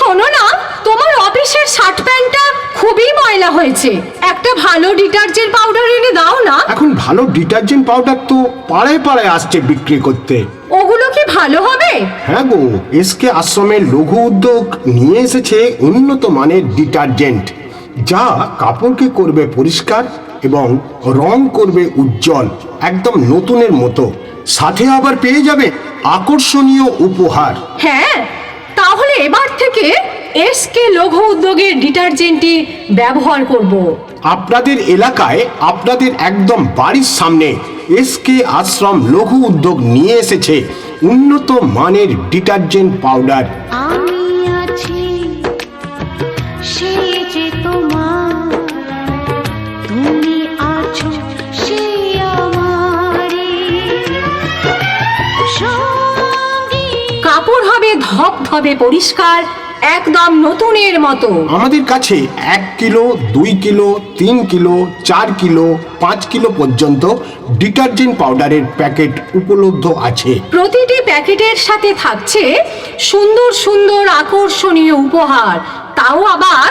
শোনো না তোমার অফিসের শার্ট প্যান্টটা খুবই ময়লা হয়েছে। একটা ভালো ডিটারজেন্ট পাউডার এনে দাও না। এখন ভালো ডিটারজেন্ট পাউডার তো পাড়ায় পাড়ায় আসছে বিক্রি করতে। ওগুলো কি ভালো হবে? হ্যাঁ গো এসকে আশ্রমের লঘু উদ্যোগ নিয়ে এসেছে উন্নত মানের ডিটারজেন্ট যা কাপড়কে করবে পরিষ্কার এবং রং করবে উজ্জ্বল একদম নতুনের মতো। সাথে আবার পেয়ে যাবে আকর্ষণীয় উপহার। হ্যাঁ এবার থেকে এসকে লঘু উদ্যোগের ডিটারজেন্টটি ব্যবহার করব। আপনাদের এলাকায় আপনাদের একদম বাড়ির সামনে এসকে আশ্রম লঘু উদ্যোগ নিয়ে এসেছে। উন্নত মানের ডিটারজেন্ট পাউডার। হবে ধবধবে পরিষ্কার একদম নতুনের মতো। আমাদের কাছে এক কিলো দুই কিলো তিন কিলো চার কিলো পাঁচ কিলো পর্যন্ত ডিটারজেন্ট পাউডারের প্যাকেট উপলব্ধ আছে। প্রতিটি প্যাকেটের সাথে থাকছে সুন্দর সুন্দর আকর্ষণীয় উপহার। তাও আবার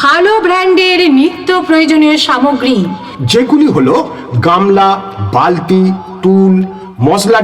ভালো ব্র্যান্ডের নিত্য প্রয়োজনীয় সামগ্রী। যেগুলি হলো গামলা বালতি টুল মশলা